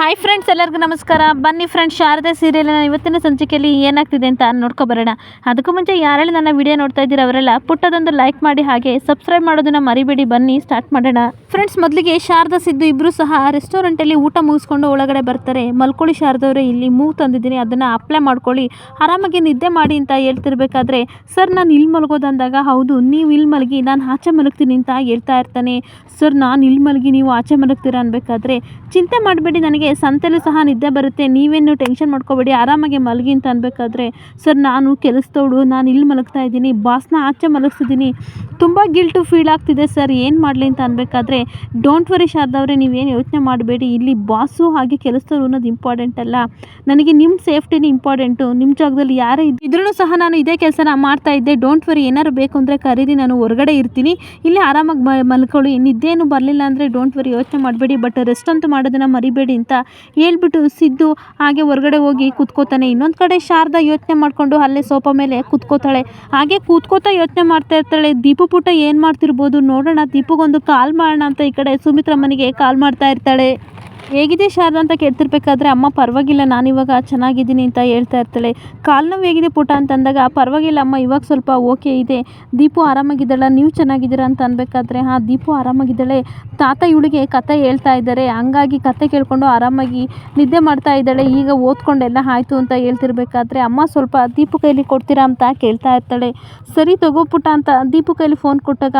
Hi friends ಎಲ್ಲರಿಗೂ ನಮಸ್ಕಾರ. ಬನ್ನಿ ಫ್ರೆಂಡ್ಸ್ ಶಾರದಾ ಸೀರಿಯಲಿನ ಇವತ್ತಿನ ಸಂಚಿಕೆಯಲ್ಲಿ ಏನಾಗ್ತಿದೆ ಅಂತ ನೋಡ್ಕೊಬರೋಣ ಅದಕ್ಕೂ ಮುಂಚೆ ಯಾರೆಲ್ಲ ನನ್ನ ವಿಡಿಯೋ ನೋಡ್ತಾ ಇದ್ದೀರ ಅವರೆಲ್ಲ ಪುಟ್ಟದೊಂದು ಲೈಕ್ ಮಾಡಿ ಹಾಗೆ ಸಬ್ಸ್ಕ್ರೈಬ್ ಮಾಡೋದನ್ನ ಮರಿಬೇಡಿ. ಬನ್ನಿ ಸ್ಟಾರ್ಟ್ ಮಾಡೋಣ. ಫ್ರೆಂಡ್ಸ್ ಮೊದಲಿಗೆ ಶಾರದಾ ಸಿದ್ದು ಇಬ್ಬರು ಸಹ ರೆಸ್ಟೋರೆಂಟಲ್ಲಿ ಊಟ ಮುಗಿಸ್ಕೊಂಡು ಒಳಗಡೆ ಬರ್ತಾರೆ. ಮಲ್ಕೊಳ್ಳಿ ಶಾರದವರೇ, ಇಲ್ಲಿ ಮೂವ್ ತಂದಿದ್ದೀನಿ, ಅದನ್ನು ಅಪ್ಲೈ ಮಾಡ್ಕೊಳ್ಳಿ. ಆರಾಮಾಗಿ ನಿದ್ದೆ ಮಾಡಿ ಅಂತ ಹೇಳ್ತಿರ್ಬೇಕಾದ್ರೆ, ಸರ್, ನಾನು ಇಲ್ಲಿ ಮಲಗೋದಂದಾಗ ಹೌದು, ನೀವು ಇಲ್ಲಿ ಮಲಗಿ, ನಾನು ಆಚೆ ಮಲಗ್ತೀನಿ ಅಂತ ಹೇಳ್ತಾ ಇರ್ತಾನೆ. ಸರ್, ನಾನು ಇಲ್ಲಿ ಮಲಗಿ, ನೀವು ಆಚೆ ಮಲಗ್ತೀರಾ ಅನ್ಬೇಕಾದ್ರೆ, ಚಿಂತೆ ಮಾಡಬೇಡಿ, ನನಗೆ ಸಂತೆಲೂ ಸಹ ನಿದ್ದೆ ಬರುತ್ತೆ, ನೀವೇನು ಟೆನ್ಷನ್ ಮಾಡ್ಕೋಬೇಡಿ, ಆರಾಮಾಗಿ ಮಲಗಿ ಅಂತ ಅನ್ಬೇಕಾದ್ರೆ, ಸರ್, ನಾನು ಕೆಲಸದವಳು, ನಾನು ಇಲ್ಲಿ ಮಲಗ್ತಾ ಇದ್ದೀನಿ ಬಾಸ್ನ ಆಚೆ ಮಲಗಿಸಿದ್ದೀನಿ. ತುಂಬ ಗಿಲ್ಟು ಫೀಲ್ ಆಗ್ತಿದೆ, ಸರ್, ಏನು ಮಾಡಲಿ ಅಂತ ಅನ್ಬೇಕಾದ್ರೆ ಡೋಂಟ್ ವರಿ ಶಾರದವ್ರೆ ನೀವೇನು ಯೋಚನೆ ಮಾಡಬೇಡಿ. ಇಲ್ಲಿ ಬಾಸು ಹಾಗೆ ಕೆಲಸದವ್ರು ಅನ್ನೋದು ಇಂಪಾರ್ಟೆಂಟ್ ಅಲ್ಲ. ನನಗೆ ನಿಮ್ಮ ಸೇಫ್ಟಿನೇ ಇಂಪಾರ್ಟೆಂಟು ನಿಮ್ಮ ಜಾಗದಲ್ಲಿ ಯಾರೇ ಇದ್ರೂ ಸಹ ನಾನು ಇದೇ ಕೆಲಸನ ಮಾಡ್ತಾ ಇದ್ದೆ. ಡೋಂಟ್ ವರಿ ಏನಾರು ಬೇಕು ಅಂದರೆ ಕರೀರಿ. ನಾನು ಹೊರಗಡೆ ಇರ್ತೀನಿ. ಇಲ್ಲಿ ಆರಾಮಾಗಿ ಮಲ್ಕೊಳ್ಳಿ. ನಿದ್ದೇನು ಬರಲಿಲ್ಲ ಅಂದರೆ ಡೋಂಟ್ ವರಿ ಯೋಚನೆ ಮಾಡಬೇಡಿ. ಬಟ್ ರೆಸ್ಟ್ ಅಂತೂ ಮಾಡೋದನ್ನು ಮರಿಬೇಡಿ ಅಂತ ಹೇಳ್ಬಿಟ್ಟು ಸಿದ್ದು ಹಾಗೆ ಹೊರಗಡೆ ಹೋಗಿ ಕೂತ್ಕೋತಾನೆ. ಇನ್ನೊಂದು ಕಡೆ ಶಾರದಾ ಯೋಚನೆ ಮಾಡಿಕೊಂಡು ಅಲ್ಲೇ ಸೋಫಾ ಮೇಲೆ ಕೂತ್ಕೋತಾಳೆ. ಹಾಗೆ ಕೂತ್ಕೋತಾ ಯೋಚನೆ ಮಾಡ್ತಾ ಇರ್ತಾಳೆ. ದೀಪು ಪುಟ್ಟ ಏನು ಮಾಡ್ತಿರ್ಬೋದು ನೋಡೋಣ. ದೀಪಗೊಂದು ಕಾಲ್ ಮಾಡೋಣ. ಅಂತ ಈ ಕಡೆ ಸುಮಿತ್ರಮ್ಮನಿಗೆ ಕಾಲ್ ಮಾಡ್ತಾ ಇರ್ತಾಳೆ. ಹೇಗಿದೆ ಶಾರದಾ ಅಂತ ಕೇಳ್ತಿರ್ಬೇಕಾದ್ರೆ, ಅಮ್ಮ, ಪರವಾಗಿಲ್ಲ ನಾನಿವಾಗ ಚೆನ್ನಾಗಿದ್ದೀನಿ ಅಂತ ಹೇಳ್ತಾ ಇರ್ತಾಳೆ. ಕಾಲು ನೋವು ಹೇಗಿದೆ ಪುಟ? ಅಂತಂದಾಗ ಪರವಾಗಿಲ್ಲ, ಅಮ್ಮ, ಇವಾಗ ಸ್ವಲ್ಪ ಓಕೆ ಇದೆ. ದೀಪು ಆರಾಮಾಗಿದ್ದಾಳೆ, ನೀವು ಚೆನ್ನಾಗಿದ್ದೀರಾ? ಅಂತ ಅನ್ಬೇಕಾದ್ರೆ, ಹಾಂ, ದೀಪು ಆರಾಮಾಗಿದ್ದಾಳೆ. ತಾತ ಇವಳಿಗೆ ಕತೆ ಹೇಳ್ತಾ ಇದ್ದಾರೆ. ಹಂಗಾಗಿ ಕತೆ ಕೇಳ್ಕೊಂಡು ಆರಾಮಾಗಿ ನಿದ್ದೆ ಮಾಡ್ತಾ ಇದ್ದಾಳೆ. ಈಗ ಓದ್ಕೊಂಡೆಲ್ಲ ಆಯಿತು ಅಂತ ಹೇಳ್ತಿರ್ಬೇಕಾದ್ರೆ, ಅಮ್ಮ, ಸ್ವಲ್ಪ ದೀಪು ಕೈಲಿ ಕೊಡ್ತೀರಾ? ಅಂತ ಕೇಳ್ತಾ ಇರ್ತಾಳೆ. ಸರಿ, ತಗೋ ಪುಟ ಅಂತ ದೀಪು ಕೈಲಿ ಫೋನ್ ಕೊಟ್ಟಾಗ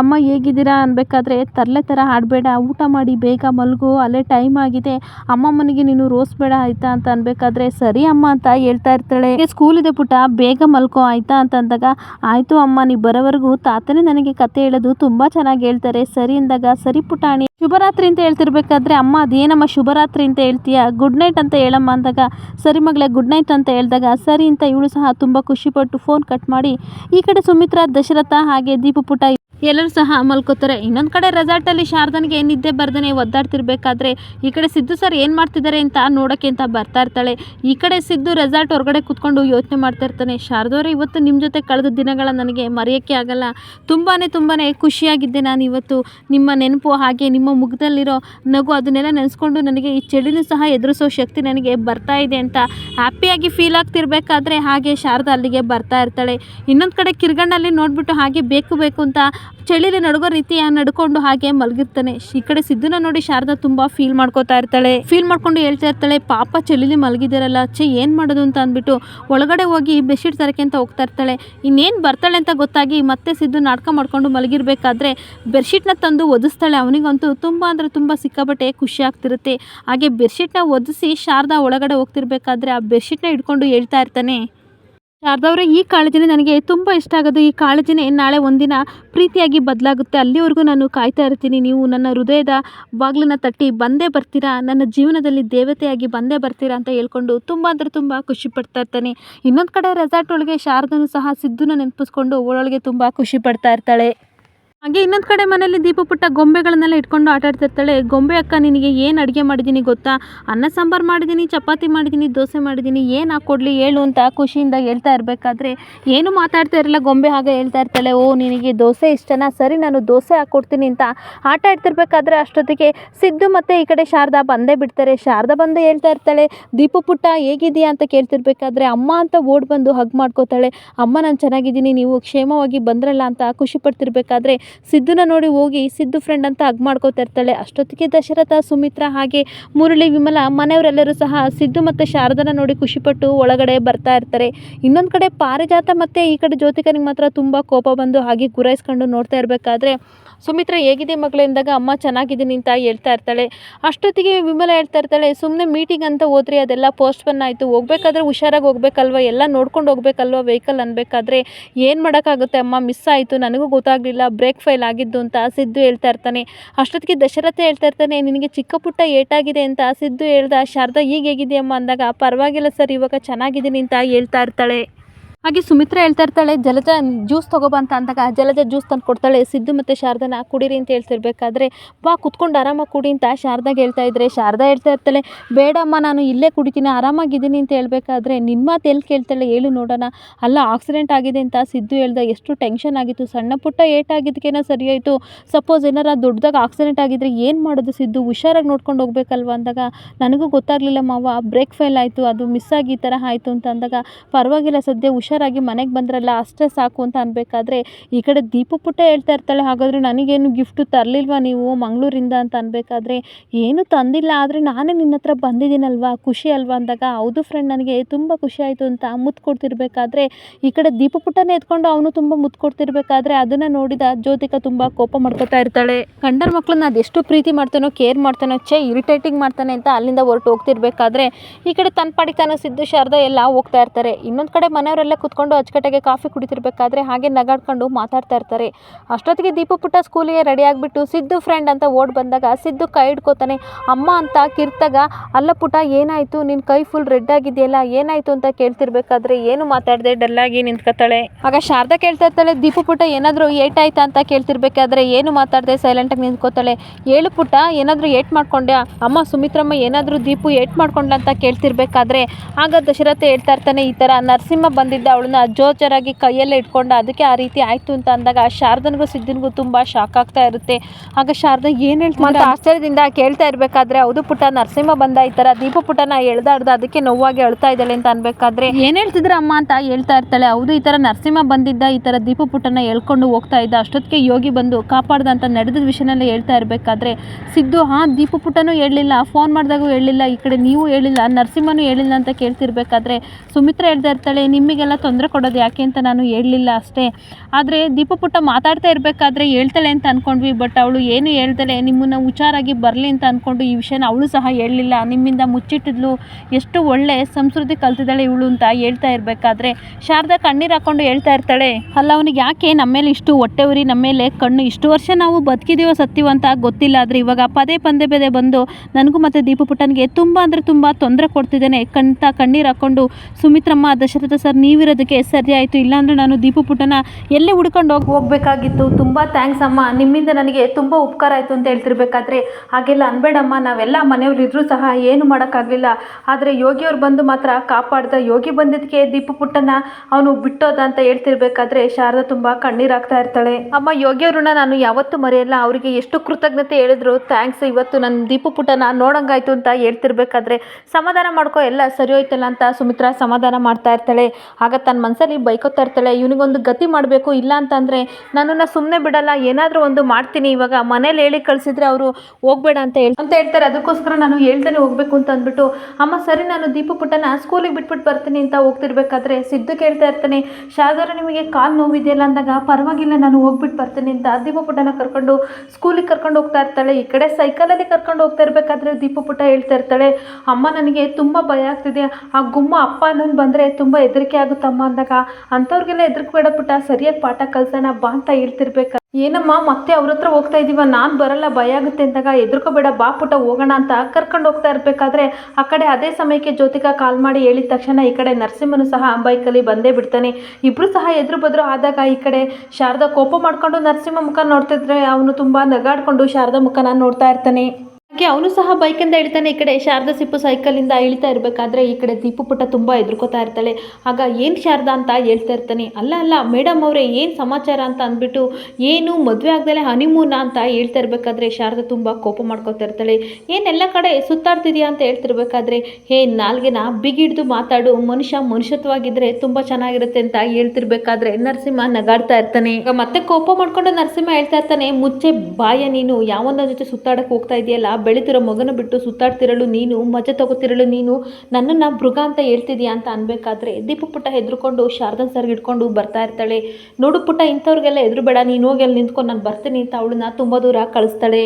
ಅಮ್ಮ ಹೇಗಿದ್ದೀರಾ ಅನ್ಬೇಕಾದ್ರೆ ತರಲೆ ಥರ ಆಡಬೇಡ ಊಟ ಮಾಡಿ ಬೇಗ ಮಲಗು, ಅಲ್ಲೇ ಟೈಮ್ ಆಗಿದೆ. ಅಮ್ಮಮ್ಮನಿಗೆ ನೀನು ರೋಸ್ಬೇಡ ಆಯ್ತಾ ಅಂತ ಅನ್ಬೇಕಾದ್ರೆ ಸರಿ ಅಮ್ಮ ಅಂತ ಹೇಳ್ತಾ ಇರ್ತಾಳೆ. ಸ್ಕೂಲ್ ಇದೆ ಪುಟ್ಟ, ಬೇಗ ಮಲ್ಕೋ ಆಯ್ತಾ ಅಂತ ಅಂದಾಗ, ಆಯಿತು ಅಮ್ಮ, ನೀವು ಬರೋವರೆಗೂ ತಾತನೇ ನನಗೆ ಕತೆ ಹೇಳೋದು ತುಂಬ ಚೆನ್ನಾಗಿ ಹೇಳ್ತಾರೆ. ಸರಿ ಅಂದಾಗ, ಸರಿ ಪುಟಾಣಿ, ಶುಭರಾತ್ರಿ ಅಂತ ಹೇಳ್ತಿರ್ಬೇಕಾದ್ರೆ ಅಮ್ಮ, ಅದೇನಮ್ಮ ಶುಭರಾತ್ರಿ ಅಂತ ಹೇಳ್ತೀಯ? ಗುಡ್ ನೈಟ್ ಅಂತ ಹೇಳಮ್ಮ ಅಂದಾಗ, ಸರಿ ಮಗಳೇ ಗುಡ್ ನೈಟ್ ಅಂತ ಹೇಳಿದಾಗ, ಸರಿ ಅಂತ ಇವಳು ಸಹ ತುಂಬ ಖುಷಿಪಟ್ಟು ಫೋನ್ ಕಟ್ ಮಾಡಿ, ಈ ಕಡೆ ಸುಮಿತ್ರಾ, ದಶರಥ ಹಾಗೆ ದೀಪ ಪುಟ ಎಲ್ಲರೂ ಸಹ ಮಲ್ಕೋತಾರೆ ಇನ್ನೊಂದು ಕಡೆ ರೆಸಾರ್ಟಲ್ಲಿ ಶಾರದನಿಗೆ ನಿದ್ದೆ ಬರ್ದನೆ ಒದ್ದಾಡ್ತಿರ್ಬೇಕಾದ್ರೆ, ಈ ಕಡೆ ಸಿದ್ದು ಸರ್ ಏನು ಮಾಡ್ತಿದ್ದಾರೆ ಅಂತ ನೋಡೋಕ್ಕೆ ಅಂತ ಬರ್ತಾ ಇರ್ತಾಳೆ. ಈ ಕಡೆ ಸಿದ್ದು ರೆಸಾರ್ಟ್ ಹೊರಗಡೆ ಕೂತ್ಕೊಂಡು ಯೋಚನೆ ಮಾಡ್ತಾ ಇರ್ತಾನೆ. ಶಾರದವರೇ ಇವತ್ತು ನಿಮ್ಮ ಜೊತೆ ಕಳೆದ ದಿನಗಳ ನನಗೆ ಮರೆಯೋಕ್ಕೆ ಆಗಲ್ಲ. ತುಂಬಾ ತುಂಬಾ ಖುಷಿಯಾಗಿದ್ದೆ ನಾನು ಇವತ್ತು. ನಿಮ್ಮ ನೆನಪು ಹಾಗೆ ನಿಮ್ಮ ಮುಖದಲ್ಲಿರೋ ನಗು ಅದನ್ನೆಲ್ಲ ನೆನೆಸ್ಕೊಂಡು ನನಗೆ ಈ ಚಳಿನೂ ಸಹ ಎದುರಿಸೋ ಶಕ್ತಿ ನನಗೆ ಬರ್ತಾ ಇದೆ ಅಂತ ಹ್ಯಾಪಿಯಾಗಿ ಫೀಲ್ ಆಗ್ತಿರ್ಬೇಕಾದ್ರೆ ಹಾಗೆ ಶಾರದಾ ಅಲ್ಲಿಗೆ ಬರ್ತಾ ಇರ್ತಾಳೆ. ಇನ್ನೊಂದು ಕಡೆ ಕಿರ್ಗಣ್ಣಲ್ಲಿ ನೋಡಿಬಿಟ್ಟು ಹಾಗೆ ಬೇಕು ಬೇಕು ಅಂತ ಚಳಿಲಿ ನಡುಗೋ ರೀತಿ ನಡ್ಕೊಂಡು ಹಾಗೆ ಮಲಗಿರ್ತಾನೆ. ಈ ಕಡೆ ಸಿದ್ದುನ ನೋಡಿ ಶಾರದಾ ತುಂಬಾ ಫೀಲ್ ಮಾಡ್ಕೋತಾ ಇರ್ತಾಳೆ. ಫೀಲ್ ಮಾಡ್ಕೊಂಡು ಹೇಳ್ತಾ ಇರ್ತಾಳೆ, ಪಾಪ ಚಳಿಲಿ ಮಲಗಿದಾರಲ್ಲ, ಛೆ, ಏನು ಮಾಡೋದು? ಅಂತ ಅಂದ್ಬಿಟ್ಟು ಒಳಗಡೆ ಹೋಗಿ ಬೆಡ್ಶೀಟ್ ತರಕ್ಕೆ ಅಂತ ಹೋಗ್ತಾ ಇರ್ತಾಳೆ. ಇನ್ನೇನು ಬರ್ತಾಳೆ ಅಂತ ಗೊತ್ತಾಗಿ ಮತ್ತೆ ಸಿದ್ದು ನಾಟಕ ಮಾಡ್ಕೊಂಡು ಮಲಗಿರ್ಬೇಕಾದ್ರೆ ಬೆಡ್ಶೀಟ್ನ ತಂದು ಒದಿಸ್ತಾಳೆ. ಅವನಿಗಂತೂ ತುಂಬ ಅಂದರೆ ತುಂಬ ಸಿಕ್ಕಾಪಟ್ಟೆ ಖುಷಿ ಆಗ್ತಿರುತ್ತೆ. ಹಾಗೆ ಬೆಡ್ಶೀಟ್ನ ಒದಿಸಿ ಶಾರದಾ ಒಳಗಡೆ ಹೋಗ್ತಿರ್ಬೇಕಾದ್ರೆ ಆ ಬೆಡ್ಶೀಟ್ನ ಹಿಡ್ಕೊಂಡು ಹೇಳ್ತಾ ಇರ್ತಾನೆ. ಶಾರದವ್ರೆ ಈ ಕಾಳಜಿನೇ ನನಗೆ ತುಂಬ ಇಷ್ಟ ಆಗೋದು. ಈ ಕಾಳಜಿನೇ ನಾಳೆ ಒಂದಿನ ಪ್ರೀತಿಯಾಗಿ ಬದಲಾಗುತ್ತೆ. ಅಲ್ಲಿವರೆಗೂ ನಾನು ಕಾಯ್ತಾ ಇರ್ತೀನಿ. ನೀವು ನನ್ನ ಹೃದಯದ ಬಾಗಿಲನ್ನ ತಟ್ಟಿ ಬಂದೇ ಬರ್ತೀರಾ? ನನ್ನ ಜೀವನದಲ್ಲಿ ದೇವತೆಯಾಗಿ ಬಂದೇ ಬರ್ತೀರಾ ಅಂತ ಹೇಳ್ಕೊಂಡು ತುಂಬ ಅಂದರೆ ತುಂಬ ಖುಷಿ ಪಡ್ತಾ ಇರ್ತಾನೆ. ಇನ್ನೊಂದು ಕಡೆ ರೆಸಾರ್ಟ್ ಒಳಗೆ ಶಾರದನು ಸಹ ಸಿದ್ದುನ ನೆನಪಿಸ್ಕೊಂಡು ಅವಳೊಳಗೆ ತುಂಬ ಖುಷಿ ಪಡ್ತಾ ಇರ್ತಾಳೆ. ಹಾಗೆ ಇನ್ನೊಂದು ಕಡೆ ಮನೇಲಿ ದೀಪ ಪುಟ್ಟ ಗೊಂಬೆಗಳನ್ನೆಲ್ಲ ಇಟ್ಕೊಂಡು ಆಟ ಆಡ್ತಿರ್ತಾಳೆ. ಗೊಂಬೆ ಅಕ್ಕ ನಿನಗೆ ಏನು ಅಡುಗೆ ಮಾಡಿದ್ದೀನಿ ಗೊತ್ತಾ? ಅನ್ನ ಸಾಂಬಾರು ಮಾಡಿದ್ದೀನಿ ಚಪಾತಿ ಮಾಡಿದ್ದೀನಿ ದೋಸೆ ಮಾಡಿದ್ದೀನಿ ಏನು ಹಾಕ್ಕೊಡ್ಲಿ ಹೇಳು ಅಂತ ಖುಷಿಯಿಂದ ಹೇಳ್ತಾ ಇರಬೇಕಾದ್ರೆ ಏನು ಮಾತಾಡ್ತಾ ಇರಲ್ಲ ಗೊಂಬೆ ಹಾಗೆ ಹೇಳ್ತಾ ಇರ್ತಾಳೆ. ಓ, ನಿನಗೆ ದೋಸೆ ಇಷ್ಟನಾ? ಸರಿ, ನಾನು ದೋಸೆ ಹಾಕ್ಕೊಡ್ತೀನಿ ಅಂತ ಆಟ ಆಡ್ತಿರ್ಬೇಕಾದ್ರೆ ಅಷ್ಟೊತ್ತಿಗೆ ಸಿದ್ದು ಮತ್ತು ಈ ಕಡೆ ಶಾರದಾ ಬಂದೇ ಬಿಡ್ತಾರೆ. ಶಾರದಾ ಬಂದು ಹೇಳ್ತಾ ಇರ್ತಾಳೆ, ದೀಪ ಪುಟ್ಟ ಹೇಗಿದೆಯಾ ಅಂತ ಕೇಳ್ತಿರ್ಬೇಕಾದ್ರೆ ಅಮ್ಮ ಅಂತ ಓಡ್ ಬಂದು ಹಗ್ ಮಾಡ್ಕೋತಾಳೆ. ಅಮ್ಮ, ನಾನು ಚೆನ್ನಾಗಿದ್ದೀನಿ, ನೀವು ಕ್ಷೇಮವಾಗಿ ಬಂದ್ರಲ್ಲ ಅಂತ ಖುಷಿ ಪಡ್ತಿರ್ಬೇಕಾದ್ರೆ ಸಿದ್ದುನ ನೋಡಿ ಹೋಗಿ ಸಿದ್ದು ಫ್ರೆಂಡ್ ಅಂತ ಹಗ್ ಮಾಡ್ಕೋತಾ ಇರ್ತಾಳೆ. ಅಷ್ಟೊತ್ತಿಗೆ ದಶರಥ, ಸುಮಿತ್ರ ಹಾಗೆ ಮುರಳಿ, ವಿಮಲ ಮನೆಯವರೆಲ್ಲರೂ ಸಹ ಸಿದ್ದು ಮತ್ತು ಶಾರದನ ನೋಡಿ ಖುಷಿಪಟ್ಟು ಒಳಗಡೆ ಬರ್ತಾ ಇರ್ತಾರೆ. ಇನ್ನೊಂದು ಕಡೆ ಪಾರಿಜಾತ ಮತ್ತು ಈ ಕಡೆ ಜ್ಯೋತಿಕನಿಗೆ ಮಾತ್ರ ತುಂಬ ಕೋಪ ಬಂದು ಹಾಗೆ ಗುರಾಯಿಸ್ಕೊಂಡು ನೋಡ್ತಾ ಇರಬೇಕಾದ್ರೆ ಸುಮಿತ್ರ ಹೇಗಿದೆ ಮಗಳಿಂದಾಗ ಅಮ್ಮ ಚೆನ್ನಾಗಿದ್ದೀನಿ ಅಂತ ಹೇಳ್ತಾ ಇರ್ತಾಳೆ. ಅಷ್ಟೊತ್ತಿಗೆ ವಿಮಲ ಹೇಳ್ತಾ ಇರ್ತಾಳೆ ಸುಮ್ಮನೆ ಮೀಟಿಂಗ್ ಅಂತ ಹೋದ್ರಿ, ಅದೆಲ್ಲ ಪೋಸ್ಟ್ಪನ್ ಆಯಿತು. ಹೋಗ್ಬೇಕಾದ್ರೆ ಹುಷಾರಾಗಿ ಹೋಗ್ಬೇಕಲ್ವ? ಎಲ್ಲ ನೋಡ್ಕೊಂಡು ಹೋಗ್ಬೇಕಲ್ವ? ವೆಹಿಕಲ್ ಅನ್ಬೇಕಾದ್ರೆ ಏನು ಮಾಡೋಕ್ಕಾಗುತ್ತೆ? ಅಮ್ಮ ಮಿಸ್ ಆಯಿತು. ನನಗೂ ಗೊತ್ತಾಗಲಿಲ್ಲ. ಬ್ರೇಕ್ ಫೈಲ್ ಆಗಿದ್ದು ಅಂತ ಸಿದ್ದು ಹೇಳ್ತಾ ಇರ್ತಾನೆ. ಅಷ್ಟೊತ್ತಿಗೆ ದಶರಥ ಹೇಳ್ತಾ ಇರ್ತಾನೆ, ನಿನಗೆ ಚಿಕ್ಕ ಪುಟ್ಟ ಏಟಾಗಿದೆ ಅಂತ ಸಿದ್ದು ಹೇಳ್ದ, ಶಾರದಾ ಈಗ ಹೇಗಿದೆಯಮ್ಮ ಅಂದಾಗ, ಪರವಾಗಿಲ್ಲ ಸರ್, ಇವಾಗ ಚೆನ್ನಾಗಿದ್ದೀನಿ ಅಂತ ಹೇಳ್ತಾ ಇರ್ತಾಳೆ. ಹಾಗೆ ಸುಮಿತ್ರಾ ಹೇಳ್ತಾ ಇರ್ತಾಳೆ, ಜಲಜ ಜ್ಯೂಸ್ ತಗೋಬಂತ ಅಂದಾಗ ಜಲಜ ಜ್ಯೂಸ್ ತಂದು ಕೊಡ್ತಾಳೆ. ಸಿದ್ದು ಮತ್ತು ಶಾರದನ, ಕುಡೀರಿ ಅಂತ ಹೇಳ್ತಿರ್ಬೇಕಾದ್ರೆ, ಬಾ, ಕುತ್ಕೊಂಡು ಆರಾಮಾಗಿ ಕುಡಿ ಅಂತ ಶಾರದಾಗೆ ಹೇಳ್ತಾ ಇದ್ರೆ. ಶಾರದಾ ಹೇಳ್ತಾ ಇರ್ತಾಳೆ, ಬೇಡಮ್ಮ, ನಾನು ಇಲ್ಲೇ ಕುಡಿತೀನಿ, ಆರಾಮಾಗಿದ್ದೀನಿ ಅಂತ ಹೇಳ್ಬೇಕಾದ್ರೆ ನಿನ್ನ ಮಾತು ಎಲ್ಲಿ ಕೇಳ್ತಾಳೆ ಹೇಳು ನೋಡೋಣ. ಅಲ್ಲ ಆಕ್ಸಿಡೆಂಟ್ ಆಗಿದೆ ಅಂತ ಸಿದ್ದು ಹೇಳ್ದ, ಎಷ್ಟು ಟೆನ್ಷನ್ ಆಗಿತ್ತು. ಸಣ್ಣ ಪುಟ್ಟ ಏಟಾಗಿದ್ದಕ್ಕೇನೋ ಸರಿ ಸರಿಯಾಯಿತು. ಸಪೋಸ್ ಏನಾರ ದೊಡ್ಡದಾಗ ಆಕ್ಸಿಡೆಂಟ್ ಆಗಿದ್ರೆ ಏನು ಮಾಡೋದು ಸಿದ್ದು? ಹುಷಾರಾಗಿ ನೋಡ್ಕೊಂಡು ಹೋಗ್ಬೇಕಲ್ವ ಅಂದಾಗ? ನನಗೂ ಗೊತ್ತಾಗಲಿಲ್ಲ ಮಾವ. ಬ್ರೇಕ್ ಫೇಲ್ ಆಯಿತು. ಅದು ಮಿಸ್ ಆಗಿ ಈ ಥರ ಆಯಿತು ಅಂತ ಅಂದಾಗ, ಪರವಾಗಿಲ್ಲ ಸದ್ಯ ಹುಷಾರಾಗಿ ಮನೆಗೆ ಬಂದ್ರಲ್ಲ, ಅಷ್ಟೇ ಸಾಕು ಅಂತ ಅನ್ಬೇಕಾದ್ರೆ ಈ ಕಡೆ ದೀಪು ಪುಟ್ಟ ಹೇಳ್ತಾ ಇರ್ತಾಳೆ, ಹಾಗಾದರೆ ನನಗೇನು ಗಿಫ್ಟು ತರಲಿಲ್ವಾ ನೀವು ಮಂಗಳೂರಿಂದ ಅಂತ ಅನ್ಬೇಕಾದ್ರೆ, ಏನು ತಂದಿಲ್ಲ, ಆದರೆ ನಾನೇ ನಿನ್ನ ಹತ್ರ ಬಂದಿದ್ದೀನಲ್ವಾ, ಖುಷಿ ಅಲ್ವಾ ಅಂದಾಗ, ಹೌದು ಫ್ರೆಂಡ್ ನನಗೆ, ತುಂಬ ಖುಷಿ ಆಯಿತು ಅಂತ ಮುತ್ತು ಕೊಡ್ತಿರ್ಬೇಕಾದ್ರೆ, ಈ ಕಡೆ ದೀಪು ಪುಟ್ಟನೇ ಎತ್ಕೊಂಡು ಅವನು ತುಂಬ ಮುತ್ತು ಕೊಡ್ತಿರ್ಬೇಕಾದ್ರೆ, ಅದನ್ನು ನೋಡಿದ ಜ್ಯೋತಿಕ ತುಂಬ ಕೋಪ ಮಾಡ್ಕೋತಾ ಇರ್ತಾಳೆ. ಕಂಡರ್ ಮಕ್ಕಳನ್ನ ಅದೆಷ್ಟು ಪ್ರೀತಿ ಮಾಡ್ತಾನೋ ಕೇರ್ ಮಾಡ್ತಾನೋ, ಛೇ ಇರಿಟೇಟಿಂಗ್ ಮಾಡ್ತಾನೆ ಅಂತ ಅಲ್ಲಿಂದ ಹೊರಟು ಹೋಗ್ತಿರ್ಬೇಕಾದ್ರೆ ಈ ಕಡೆ ತನ್ನ ಪಾಡಿಗೆ ಸಿದ್ದು, ಶಾರದಾ ಎಲ್ಲ ಹೋಗ್ತಾ ಇರ್ತಾರೆ. ಇನ್ನೊಂದು ಕಡೆ ಮನೆಯವರೆಲ್ಲ ಕುತ್ಕೊಂಡು ಅಚ್ಚುಕಟ್ಟಾಗಿ ಕಾಫಿ ಕುಡಿತಿರ್ಬೇಕಾದ್ರೆ ಹಾಗೆ ನಗಾಡ್ಕೊಂಡು ಮಾತಾಡ್ತಾ ಇರ್ತಾರೆ. ಅಷ್ಟೊತ್ತಿಗೆ ದೀಪು ಪುಟ್ಟ ಸ್ಕೂಲಿಗೆ ರೆಡಿ ಆಗಿಬಿಟ್ಟು ಸಿದ್ದು ಫ್ರೆಂಡ್ ಅಂತ ಓಡ್ ಬಂದಾಗ ಸಿದ್ದು ಕೈ ಹಿಡ್ಕೋತಾನೆ, ಅಮ್ಮ ಅಂತ ಕಿರ್ತಾಗ, ಅಲ್ಲ ಪುಟ್ಟ, ಏನಾಯಿತು? ನಿನ್ನ ಕೈ ಫುಲ್ ರೆಡ್ ಆಗಿದೆಯಲ್ಲ, ಏನಾಯಿತು ಅಂತ ಕೇಳ್ತಿರ್ಬೇಕಾದ್ರೆ ಏನು ಮಾತಾಡದೆ? ಡಲ್ಲಾಗಿ ನಿಂತ್ಕೊತಾಳೆ. ಆಗ ಶಾರದಾ ಕೇಳ್ತಾ ಇರ್ತಾಳೆ, ದೀಪು ಪುಟ್ಟ, ಏನಾದರೂ ಆಯ್ತಾ ಅಂತ ಕೇಳ್ತಿರ್ಬೇಕಾದ್ರೆ ಏನು ಮಾತಾಡದೆ? ಸೈಲೆಂಟಾಗಿ ನಿಂತ್ಕೋತಾಳೆ. ಏಳು ಪುಟ್ಟ, ಏನಾದರೂ ಏಟ್ ಮಾಡ್ಕೊಂಡೆ ಅಮ್ಮ ಸುಮಿತ್ರಮ್ಮ, ಏನಾದರೂ ದೀಪು ಏಟ್ ಮಾಡ್ಕೊಂಡ್ಲ ಅಂತ ಕೇಳ್ತಿರ್ಬೇಕಾದ್ರೆ? ಆಗ ದಶರಥ ಹೇಳ್ತಾ ಇರ್ತಾನೆ, ಈ ಥರ ನರಸಿಂಹ ಬಂದಿದ್ದ ಅವಳನ್ನ ಜೋಜರಾಗಿ ಕೈಯಲ್ಲೇ ಇಟ್ಕೊಂಡ ಅದಕ್ಕೆ ಆ ರೀತಿ ಆಯಿತು ಅಂತ ಅಂದಾಗ ಶಾರದನಿಗೂ ಸಿದ್ಧನಿಗೂ ತುಂಬ ಶಾಕ್ ಆಗ್ತಾ ಇರುತ್ತೆ. ಆಗ ಶಾರದ ಏನು ಹೇಳ್ತಾರೆ ಆಶ್ಚರ್ಯದಿಂದ ಕೇಳ್ತಾ ಇರಬೇಕಾದ್ರೆ ಹೌದು ಪುಟ್ಟ ನರಸಿಂಹ ಬಂದ ಈ ಥರ ದೀಪ ಪುಟನ ಎಳ್ದಾಡ್ದ ಅದಕ್ಕೆ ನೋವಾಗಿ ಅಳ್ತಾ ಇದ್ದಾಳೆ ಅಂತ ಅನ್ಬೇಕಾದ್ರೆ ಏನು ಹೇಳ್ತಿದ್ರ ಅಮ್ಮ ಅಂತ ಹೇಳ್ತಾ ಇರ್ತಾಳೆ. ಹೌದು ಈ ಥರ ನರಸಿಂಹ ಬಂದಿದ್ದ ಈ ಥರ ದೀಪ ಪುಟ್ಟನ ಎಳ್ಕೊಂಡು ಹೋಗ್ತಾ ಇದ್ದ ಅಷ್ಟೊತ್ತಿಗೆ ಯೋಗಿ ಬಂದು ಕಾಪಾಡ್ದ ಅಂತ ನಡೆದ ವಿಷಯನೆಲ್ಲ ಹೇಳ್ತಾ ಇರಬೇಕಾದ್ರೆ ಸಿದ್ದು ಹಾಂ ದೀಪ ಪುಟ್ಟನೂ ಹೇಳಲಿಲ್ಲ ಫೋನ್ ಮಾಡಿದಾಗೂ ಹೇಳಿಲ್ಲ ಈ ಕಡೆ ನೀವು ಹೇಳಿಲ್ಲ ನರಸಿಂಹನೂ ಹೇಳಿಲ್ಲ ಅಂತ ಕೇಳ್ತಿರ್ಬೇಕಾದ್ರೆ ಸುಮಿತ್ರ ಹೇಳ್ತಾ ಇರ್ತಾಳೆ ನಿಮಗೆಲ್ಲ ತೊಂದರೆ ಕೊಡೋದು ಯಾಕೆ ಅಂತ ನಾನು ಹೇಳಲಿಲ್ಲ ಅಷ್ಟೇ. ಆದರೆ ದೀಪ ಪುಟ್ಟ ಮಾತಾಡ್ತಾ ಇರಬೇಕಾದ್ರೆ ಹೇಳ್ತಾಳೆ ಅಂತ ಅಂದ್ಕೊಂಡ್ವಿ ಬಟ್ ಅವಳು ಏನು ಹೇಳ್ದಲೆ, ನಿಮ್ಮನ್ನು ಹುಷಾರಾಗಿ ಬರಲಿ ಅಂತ ಅಂದ್ಕೊಂಡು ಈ ವಿಷಯನ ಅವಳು ಸಹ ಹೇಳಲಿಲ್ಲ. ನಿಮ್ಮಿಂದ ಮುಚ್ಚಿಟ್ಟಿದ್ಲು, ಎಷ್ಟು ಒಳ್ಳೆ ಸಂಸ್ಕೃತಿ ಕಲ್ತಿದ್ದಾಳೆ ಇವಳು ಅಂತ ಹೇಳ್ತಾ ಇರಬೇಕಾದ್ರೆ ಶಾರದಾ ಕಣ್ಣೀರು ಹಾಕೊಂಡು ಹೇಳ್ತಾ ಇರ್ತಾಳೆ, ಅಲ್ಲ, ಅವನಿಗೆ ಯಾಕೆ ನಮ್ಮ ಮೇಲೆ ಇಷ್ಟು ಹೊಟ್ಟೆ ಉರಿ, ನಮ್ಮ ಮೇಲೆ ಕಣ್ಣು, ಇಷ್ಟು ವರ್ಷ ನಾವು ಬದುಕಿದೀವೋ ಸತ್ತೀವೋ ಅಂತ ಗೊತ್ತಿಲ್ಲ. ಆದರೆ ಇವಾಗ ಪದೇ ಪದೇ ಪದೇ ಬಂದು ನನಗೂ ಮತ್ತು ದೀಪ ಪುಟ್ಟನಿಗೆ ತುಂಬ ಅಂದರೆ ತುಂಬ ತೊಂದರೆ ಕೊಡ್ತಿದ್ದೇನೆ. ಕಣ್ತಾ ಕಣ್ಣೀರು ಹಾಕ್ಕೊಂಡು ಸುಮಿತ್ರಮ್ಮ, ದಶರಥ ಸರ್ ನೀವಿರೋದಕ್ಕೆ ಸರಿ ಆಯಿತು ಇಲ್ಲಾಂದರೆ ನಾನು ದೀಪು ಪುಟ್ಟನ ಎಲ್ಲೇ ಹುಡ್ಕೊಂಡು ಹೋಗಿ ಹೋಗಬೇಕಾಗಿತ್ತು? ತುಂಬ ಥ್ಯಾಂಕ್ಸ್ ಅಮ್ಮ. ನಿಮ್ಮಿಂದ ನನಗೆ ತುಂಬ ಉಪಕಾರ ಆಯಿತು ಅಂತ ಹೇಳ್ತಿರ್ಬೇಕಾದ್ರೆ. ಹಾಗೆಲ್ಲ ಅನ್ಬೇಡಮ್ಮ. ನಾವೆಲ್ಲ ಮನೆಯವ್ರು ಇದ್ರೂ ಸಹ ಏನು ಮಾಡೋಕ್ಕಾಗಲಿಲ್ಲ. ಆದರೆ ಯೋಗಿಯವ್ರು ಬಂದು ಮಾತ್ರ ಕಾಪಾಡ್ದ. ಯೋಗಿ ಬಂದಿದ್ದಕ್ಕೆ ದೀಪು ಪುಟ್ಟನ ಅವನು ಬಿಟ್ಟೋದ ಅಂತ ಹೇಳ್ತಿರ್ಬೇಕಾದ್ರೆ ಶಾರದಾ ತುಂಬ ಕಣ್ಣೀರಾಗ್ತಾ ಇರ್ತಾಳೆ. ಅಮ್ಮ ಯೋಗಿಯವ್ರನ್ನ ನಾನು ಯಾವತ್ತೂ ಮರೆಯಲ್ಲ. ಅವರಿಗೆ ಎಷ್ಟು ಕೃತಜ್ಞತೆ ಹೇಳಿದ್ರು. ಥ್ಯಾಂಕ್ಸ್ ಇವತ್ತು ನನ್ನ ದೀಪು ಪುಟ್ಟನ ನೋಡಂಗಾಯ್ತು ಅಂತ ಹೇಳ್ತಿರ್ಬೇಕಾದ್ರೆ ಸಮಾಧಾನ ಮಾಡ್ಕೋ. ಎಲ್ಲ ಸರಿ ಹೋಯ್ತಲ್ಲ ಅಂತ ಸುಮಿತ್ರಾ ಸಮಾಧಾನ ಮಾಡ್ತಾ ಇರ್ತಾಳೆ. ಆಗ ತನ್ನ ಮನಸ್ಸಲ್ಲಿ ಬೈಕೋತಾ ಇರ್ತಾಳೆ, ಇವನಿಗೊಂದು ಗತಿ ಮಾಡಬೇಕು, ಇಲ್ಲ ಅಂತಂದರೆ ನನ್ನನ್ನು ಸುಮ್ಮನೆ ಬಿಡಲ್ಲ, ಏನಾದರೂ ಒಂದು ಮಾಡ್ತೀನಿ, ಇವಾಗ ಮನೇಲಿ ಹೇಳಿ ಕಳಿಸಿದ್ರೆ ಅವರು ಹೋಗ್ಬೇಡ ಅಂತ ಹೇಳಿ, ಅಂತ ಹೇಳ್ತಾರೆ. ಅದಕ್ಕೋಸ್ಕರ ನಾನು ಹೇಳ್ತಾನೆ ಹೋಗ್ಬೇಕು ಅಂತ ಅಂದ್ಬಿಟ್ಟು, ಅಮ್ಮ, ಸರಿ, ನಾನು ದೀಪ ಪುಟ್ಟನ ಸ್ಕೂಲಿಗೆ ಬಿಟ್ಬಿಟ್ಟು ಬರ್ತೀನಿ ಅಂತ ಹೋಗ್ತಿರ್ಬೇಕಾದ್ರೆ ಸಿದ್ದು ಕೇಳ್ತಾ ಇರ್ತಾನೆ ಶಾಗರ ನಿಮಗೆ ಕಾಲು ನೋವಿದೆಯಲ್ಲ? ಅಂದಾಗ, ಪರವಾಗಿಲ್ಲ, ನಾನು ಹೋಗ್ಬಿಟ್ಟು ಬರ್ತೀನಿ ಅಂತ. ದೀಪ ಪುಟ್ಟನ ಕರ್ಕೊಂಡು ಸ್ಕೂಲಿಗೆ ಕರ್ಕೊಂಡು ಹೋಗ್ತಾ ಇರ್ತಾಳೆ. ಈ ಕಡೆ ಸೈಕಲಲ್ಲಿ ಕರ್ಕೊಂಡು ಹೋಗ್ತಾ ಇರಬೇಕಾದ್ರೆ ದೀಪ ಪುಟ್ಟ ಹೇಳ್ತಾ ಇರ್ತಾಳೆ, ಅಮ್ಮ, ನನಗೆ ತುಂಬ ಭಯ ಆಗ್ತಿದೆ. ಆ ಗುಮ್ಮ ಅಪ್ಪ ಅನ್ನೋನು ಬಂದರೆ ತುಂಬ ಹೆದರಿಕೆ ಆಗುತ್ತಮ್ಮ ಅಂದಾಗ ಅಂಥವ್ರಿಗೆಲ್ಲ ಹೆದರ್ಕಬೇಡ ಪುಟ್ಟ, ಸರಿಯಾಗಿ ಪಾಠ ಕಲ್ಸೋಣ ಬಾ ಅಂತ ಹೇಳ್ತಿರ್ಬೇಕು. ಏನಮ್ಮ, ಮತ್ತೆ ಅವ್ರ ಹತ್ರ ಹೋಗ್ತಾ ಇದೀವ, ನಾನು ಬರಲ್ಲ, ಭಯ ಆಗುತ್ತೆ ಅಂದಾಗ ಎದುರ್ಕೋಬೇಡ ಬಾ ಪುಟ ಹೋಗೋಣ ಅಂತ ಕರ್ಕೊಂಡು ಹೋಗ್ತಾ ಇರಬೇಕಾದ್ರೆ ಆ ಕಡೆ ಅದೇ ಸಮಯಕ್ಕೆ ಜ್ಯೋತಿಕಾ ಕಾಲ್ ಮಾಡಿ ಹೇಳಿದ ತಕ್ಷಣ ಈ ಕಡೆ ನರಸಿಂಹನು ಸಹ ಬೈಕಲ್ಲಿ ಬಂದೇ ಬಿಡ್ತಾನೆ. ಇಬ್ಬರು ಸಹ ಎದುರು ಬದ್ರು ಆದಾಗ ಈ ಕಡೆ ಶಾರದಾ ಕೋಪ ಮಾಡ್ಕೊಂಡು ನರಸಿಂಹ ಮುಖ ನೋಡ್ತಿದ್ರೆ ಅವನು ತುಂಬ ನಗಾಡ್ಕೊಂಡು ಶಾರದಾ ಮುಖನ ನೋಡ್ತಾ ಇರ್ತಾನೆ. ಅವನು ಸಹ ಬೈಕಿಂದ ಇಳಿತಾನೆ. ಈ ಕಡೆ ಶಾರದಾ ಸಿಪ್ಪು ಸೈಕಲಿಂದ ಇಳಿತಾ ಇರಬೇಕಾದ್ರೆ ಈ ಕಡೆ ದೀಪು ಪುಟ್ಟ ತುಂಬ ಎದುರ್ಕೋತಾ ಇರ್ತಾಳೆ. ಆಗ ಏನು ಶಾರದಾ ಅಂತ ಹೇಳ್ತಾ ಇರ್ತಾನೆ. ಅಲ್ಲ ಅಲ್ಲ ಮೇಡಮ್ ಅವರೇ, ಏನು ಸಮಾಚಾರ ಅಂತ ಅಂದ್ಬಿಟ್ಟು ಏನು ಮದುವೆ ಆಗ್ದಲೇ ಹನಿಮೂನ ಅಂತ ಹೇಳ್ತಾ ಇರಬೇಕಾದ್ರೆ ಶಾರದಾ ತುಂಬ ಕೋಪ ಮಾಡ್ಕೋತಾ ಇರ್ತಾಳೆ. ಏನೆಲ್ಲ ಕಡೆ ಸುತ್ತಾಡ್ತಿದ್ಯಾ ಅಂತ ಹೇಳ್ತಿರ್ಬೇಕಾದ್ರೆ, ಹೇ, ನಾಲ್ಗೆನ ಬಿಗಿಡ್ದು ಮಾತಾಡು. ಮನುಷ್ಯ ಮನುಷ್ಯತ್ವಾಗಿದ್ರೆ ತುಂಬ ಚೆನ್ನಾಗಿರುತ್ತೆ ಅಂತ ಹೇಳ್ತಿರ್ಬೇಕಾದ್ರೆ ನರಸಿಂಹ ನಗಾಡ್ತಾ ಇರ್ತಾನೆ. ಈಗ ಮತ್ತೆ ಕೋಪ ಮಾಡ್ಕೊಂಡು ನರಸಿಂಹ ಹೇಳ್ತಾ ಇರ್ತಾನೆ, ಮುಚ್ಚೆ ಬಾಯ ನೀನು, ಯಾವನ ಜೊತೆ ಸುತ್ತಾಡಕ್ಕೆ ಹೋಗ್ತಾ ಇದೆಯಲ್ಲ ಬೆಳಿತಿರೋ ಮಗನ ಬಿಟ್ಟು ಸುತ್ತಾಡ್ತಿರಲು ನೀನು, ಮಜಾ ತಗೋತಿರಲು ನೀನು, ನನ್ನನ್ನು ಮೃಗ ಅಂತ ಹೇಳ್ತಿದ್ಯಾ ಅಂತ ಅನ್ಬೇಕಾದ್ರೆ ದೀಪ ಪುಟ್ಟ ಹೆದ್ರುಕೊಂಡು ಶಾರದನ್ ಸರ್ಗೆ ಹಿಡ್ಕೊಂಡು ಬರ್ತಾ ಇರ್ತಾಳೆ. ನೋಡು ಪುಟ್ಟ, ಇಂಥವ್ರಿಗೆಲ್ಲ ಎದುರು ಬೇಡ, ನೀನು ಹೋಗಿ ಅಲ್ಲಿ ನಿಂತ್ಕೊಂಡು ನಾನು ಬರ್ತೀನಿ ಅಂತ ಅವಳನ್ನ ತುಂಬ ದೂರ ಕಳಿಸ್ತಾಳೆ.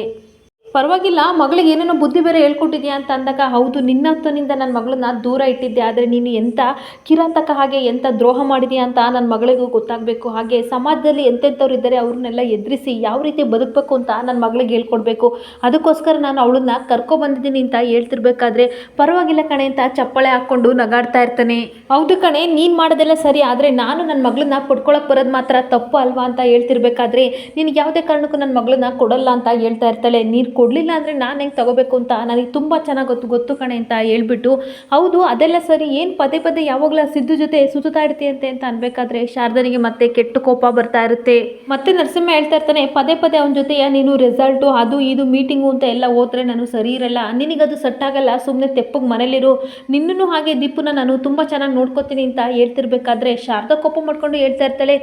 ಪರವಾಗಿಲ್ಲ, ಮಗಳಿಗೆ ಏನೇನೋ ಬುದ್ಧಿ ಬೇರೆ ಹೇಳ್ಕೊಟ್ಟಿದ್ಯಾ ಅಂತ ಅಂದಾಗ, ಹೌದು ನಿನ್ನತ್ತನಿಂದ ನನ್ನ ಮಗಳನ್ನ ದೂರ ಇಟ್ಟಿದ್ದೆ, ಆದರೆ ನೀನು ಎಂಥ ಕಿರಾತಕ ಹಾಗೆ ಎಂಥ ದ್ರೋಹ ಮಾಡಿದ್ಯಾ ಅಂತ ನನ್ನ ಮಗಳಿಗೂ ಗೊತ್ತಾಗಬೇಕು. ಹಾಗೆ ಸಮಾಜದಲ್ಲಿ ಎಂತೆಂಥವ್ರು ಇದ್ದಾರೆ, ಅವ್ರನ್ನೆಲ್ಲ ಎದುರಿಸಿ ಯಾವ ರೀತಿ ಬದುಕಬೇಕು ಅಂತ ನನ್ನ ಮಗಳಿಗೆ ಹೇಳ್ಕೊಡ್ಬೇಕು. ಅದಕ್ಕೋಸ್ಕರ ನಾನು ಅವಳನ್ನ ಕರ್ಕೊಬಂದಿದ್ದೀನಿ ಅಂತ ಹೇಳ್ತಿರ್ಬೇಕಾದ್ರೆ, ಪರವಾಗಿಲ್ಲ ಕಣೆ ಅಂತ ಚಪ್ಪಾಳೆ ಹಾಕ್ಕೊಂಡು ನಗಾಡ್ತಾ ಇರ್ತಾನೆ. ಹೌದು ಕಣೆ, ನೀನು ಮಾಡೋದೆಲ್ಲ ಸರಿ, ಆದರೆ ನಾನು ನನ್ನ ಮಗಳನ್ನ ಪಡ್ಕೊಳಕ್ಕೆ ಬರೋದು ಮಾತ್ರ ತಪ್ಪು ಅಲ್ವಾ ಅಂತ ಹೇಳ್ತಿರ್ಬೇಕಾದ್ರೆ, ನಿನಗೆ ಯಾವುದೇ ಕಾರಣಕ್ಕೂ ನನ್ನ ಮಗಳನ್ನ ಕೊಡಲ್ಲ ಅಂತ ಹೇಳ್ತಾ ಇರ್ತಾಳೆ. ನೀನು ಕೊಡಲಿಲ್ಲ ಅಂದರೆ ನಾನು ಹೆಂಗೆ ತಗೋಬೇಕು ಅಂತ ನನಗೆ ತುಂಬ ಚೆನ್ನಾಗಿ ಗೊತ್ತು ಗೊತ್ತು ಕಣೆ ಅಂತ ಹೇಳ್ಬಿಟ್ಟು, ಹೌದು, ಅದೆಲ್ಲ ಸರಿ, ಏನು ಪದೇ ಪದೇ ಯಾವಾಗಲ ಸಿದ್ದು ಜೊತೆ ಸುತ್ತಾ ಇರ್ತೀಯಂತೆ ಅಂತ ಅನ್ಬೇಕಾದ್ರೆ ಶಾರದನಿಗೆ ಮತ್ತೆ ಕೆಟ್ಟ ಕೋಪ ಬರ್ತಾ ಇರುತ್ತೆ. ಮತ್ತೆ ನರಸಿಂಹ ಹೇಳ್ತಾ ಇರ್ತಾನೆ, ಪದೇ ಪದೇ ಅವನ ಜೊತೆ ನೀನು ರಿಸಲ್ಟು ಅದು, ಇದು ಮೀಟಿಂಗು ಅಂತ ಎಲ್ಲ ಹೋದ್ರೆ ನಾನು ಸರಿ ಇರಲ್ಲ ನಿನಗದು ಸೆಟ್ ಆಗಲ್ಲ ಸುಮ್ಮನೆ ತೆಪ್ಪಗೆ ಮನೇಲಿರು ನಿನ್ನೂ ಹಾಗೆ ದೀಪುನ ನಾನು ತುಂಬ ಚೆನ್ನಾಗಿ ನೋಡ್ಕೋತೀನಿ ಅಂತ ಹೇಳ್ತಿರ್ಬೇಕಾದ್ರೆ ಶಾರದಾ ಕೋಪ ಮಾಡ್ಕೊಂಡು ಹೇಳ್ತಾ ಇರ್ತಾಳೆ,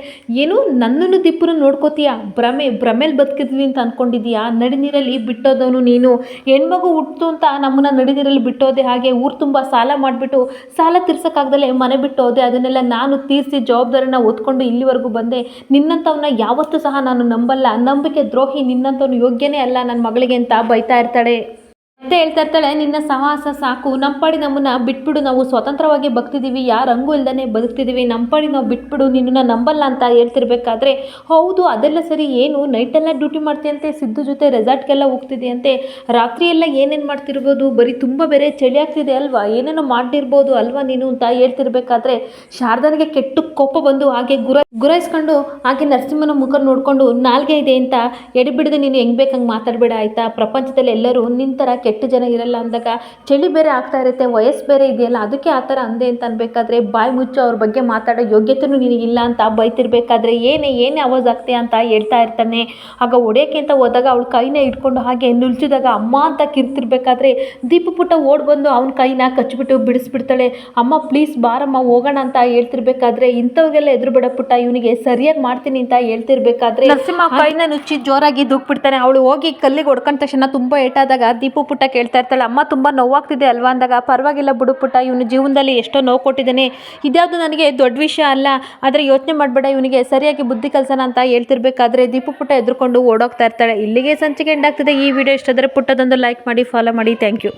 ಏನು ನನ್ನನ್ನು ದೀಪುನ ನೋಡ್ಕೋತೀಯಾ, ಭ್ರಮೆ, ಭ್ರಮೇಲಿ ಬದುಕಿದ್ವಿ ಅಂತ ಅನ್ಕೊಂಡಿದೀಯಾ, ನಡಿ ನೀರಲ್ಲಿ ಬಿಟ್ಟೋದವನು ನೀನು. ಹೆಣ್ಮಗು ಹುಟ್ಟು ಅಂತ ನಮ್ಮನ್ನ ನಡೆದಿರಲ್ಲಿ ಬಿಟ್ಟೋದೆ ಹಾಗೆ ಊರು ತುಂಬ ಸಾಲ ಮಾಡಿಬಿಟ್ಟು ಸಾಲ ತೀರ್ಸೋಕ್ಕಾಗ್ದಲೇ ಮನೆ ಬಿಟ್ಟು ಹೋದೆ ಅದನ್ನೆಲ್ಲ ನಾನು ತೀರಿಸಿ ಜವಾಬ್ದಾರಿನ ಓದ್ಕೊಂಡು ಇಲ್ಲಿವರೆಗೂ ಬಂದೆ. ನಿನ್ನಂಥವನ್ನ ಯಾವತ್ತೂ ಸಹ ನಾನು ನಂಬಲ್ಲ. ನಂಬಿಕೆ ದ್ರೋಹಿ ನಿನ್ನಂಥವ್ನು ಯೋಗ್ಯನೇ ಅಲ್ಲ. ನನ್ನ ಮಗಳಿಗೆ ಅಂತ ಬೈತಾ ಇರ್ತಾಳೆ. ಮತ್ತೆ ಹೇಳ್ತಾ ಇರ್ತಾಳೆ, ನಿನ್ನ ಸಾಹಸ ಸಾಕು. ನಮ್ಮ ಪಾಡಿ ನಮ್ಮನ್ನ ಬಿಟ್ಬಿಡು. ನಾವು ಸ್ವತಂತ್ರವಾಗಿ ಬಗ್ತಿದ್ದೀವಿ ಯಾರ ಹಂಗೂ ಇಲ್ದೇ ಬದುಕ್ತಿದ್ದೀವಿ ನಮ್ಮ ನಾವು ಬಿಟ್ಬಿಡು. ನಿನ್ನನ್ನು ನಂಬಲ್ಲ ಅಂತ ಹೇಳ್ತಿರ್ಬೇಕಾದ್ರೆ, ಹೌದು, ಅದೆಲ್ಲ ಸರಿ. ಏನು? ನೈಟೆಲ್ಲ ಡ್ಯೂಟಿ ಮಾಡ್ತೀಯಂತೆ? ಸಿದ್ದು ಜೊತೆ ರೆಸಾರ್ಟ್ಗೆಲ್ಲ ಹೋಗ್ತಿದೆಯಂತೆ? ರಾತ್ರಿ ಎಲ್ಲ ಏನೇನು ಮಾಡ್ತಿರ್ಬೋದು? ಬರೀ ತುಂಬ ಬೇರೆ ಚಳಿ ಆಗ್ತಿದೆ ಅಲ್ವಾ? ಏನೇನೋ ಮಾಡಿರ್ಬೋದು ಅಲ್ವಾ ನೀನು? ಅಂತ ಹೇಳ್ತಿರ್ಬೇಕಾದ್ರೆ, ಶಾರದನಿಗೆ ಕೆಟ್ಟ ಕೋಪ ಬಂದು ಹಾಗೆ ಗುರ, ಗುರಾಯಿಸ್ಕೊಂಡು ಹಾಗೆ ನರಸಿಂಹನ ಮುಖ ನೋಡಿಕೊಂಡು, ನಾಲ್ಗೆ ಇದೆ ಅಂತ ಎಡಿಬಿಡದೆ ನೀನು ಹೆಂಗೆ ಬೇಕಂಗೆ ಮಾತಾಡಬೇಡ ಆಯ್ತಾ? ಪ್ರಪಂಚದಲ್ಲಿ ಎಲ್ಲರೂ ನಿನ್ನ ಥರ ಕೆಟ್ಟ ಜನ ಇರಲ್ಲ ಅಂದಾಗ ಚಳಿ ಬೇರೆ ಆಗ್ತಾ ಇರುತ್ತೆ, ವಯಸ್ಸು ಬೇರೆ ಇದೆಯಲ್ಲ, ಅದಕ್ಕೆ ಆ ಥರ ಅಂದೆ ಅಂತ ಅನ್ಬೇಕಾದ್ರೆ ಬಾಯಿ ಮುಚ್ಚು ಅವ್ರ ಬಗ್ಗೆ ಮಾತಾಡೋ ಯೋಗ್ಯತೆನೂ ನಿನಗಿಲ್ಲ ಅಂತ ಬೈತಿರ್ಬೇಕಾದ್ರೆ ಏನೇ ಏನೇ ಆವಾಜ್ ಆಗ್ತೀಯ ಅಂತ ಹೇಳ್ತಾ ಇರ್ತಾನೆ. ಆಗ ಒಡೆಯಕ್ಕೆ ಅಂತ ಹೋದಾಗ ಅವಳ ಕೈನ ಇಟ್ಕೊಂಡು ಹಾಗೆ ನುಲ್ಚಿದಾಗ ಅಮ್ಮ ಅಂತ ಕಿರ್ತಿರ್ಬೇಕಾದ್ರೆ ದೀಪ ಪುಟ್ಟ ಓಡ್ ಬಂದು ಅವನ ಕೈನ ಕಚ್ಚಿಬಿಟ್ಟು ಬಿಡಿಸ್ಬಿಡ್ತಾಳೆ. ಅಮ್ಮ ಪ್ಲೀಸ್ ಬಾರಮ್ಮ, ಹೋಗೋಣ ಅಂತ ಹೇಳ್ತಿರ್ಬೇಕಾದ್ರೆ ಇಂಥವ್ರಿಗೆಲ್ಲ ಎದುರು ಬಿಡ ಪುಟ್ಟ, ಇವನಿಗೆ ಸರಿಯಾಗಿ ಮಾಡ್ತೀನಿ ಅಂತ ಹೇಳ್ತಿರ್ಬೇಕಾದ್ರೆ ನರಸಿಂಹ ಕೈನ ನುಚ್ಚಿ ಜೋರಾಗಿ ದುಕ್ಬಿಡ್ತಾನೆ. ಅವಳು ಹೋಗಿ ಕಲ್ಲಿಗೆ ಹೊಡ್ಕೊಂಡ ತಕ್ಷಣ ತುಂಬ ಏಟಾದಾಗ ದೀಪ ಪುಟ್ಟ ಕೇಳ್ತಾ ಇರ್ತಾಳೆ. ಅಮ್ಮ ತುಂಬ ನೋವಾಗ್ತಿದೆ ಅಲ್ವಾ ಅಂದಾಗ, ಪರವಾಗಿಲ್ಲ ಬುಡು ಪುಟ್ಟ, ಇವನು ಜೀವನದಲ್ಲಿ ಎಷ್ಟೋ ನೋವು ಕೊಟ್ಟಿದ್ದಾನೆ. ಇದ್ಯಾವುದು ನನಗೆ ದೊಡ್ಡ ವಿಷಯ ಅಲ್ಲ, ಆದರೆ ಯೋಚನೆ ಮಾಡಬೇಡ, ಇವನಿಗೆ ಸರಿಯಾಗಿ ಬುದ್ಧಿ ಕಲ್ಸೋಣ ಅಂತ ಹೇಳ್ತಿರ್ಬೇಕಾದ್ರೆ ದೀಪು ಪುಟ್ಟ ಎದ್ರುಕೊಂಡು ಓಡೋಗ್ತಾ ಇರ್ತಾಳೆ. ಇಲ್ಲಿಗೆ ಸಂಚಿಕೆ ಎಂಡ್ ಆಗ್ತಿದೆ. ಈ ವಿಡಿಯೋ ಇಷ್ಟಾದರೆ ಪುಟ್ಟದೊಂದು ಲೈಕ್ ಮಾಡಿ ಫಾಲೋ ಮಾಡಿ. Thank you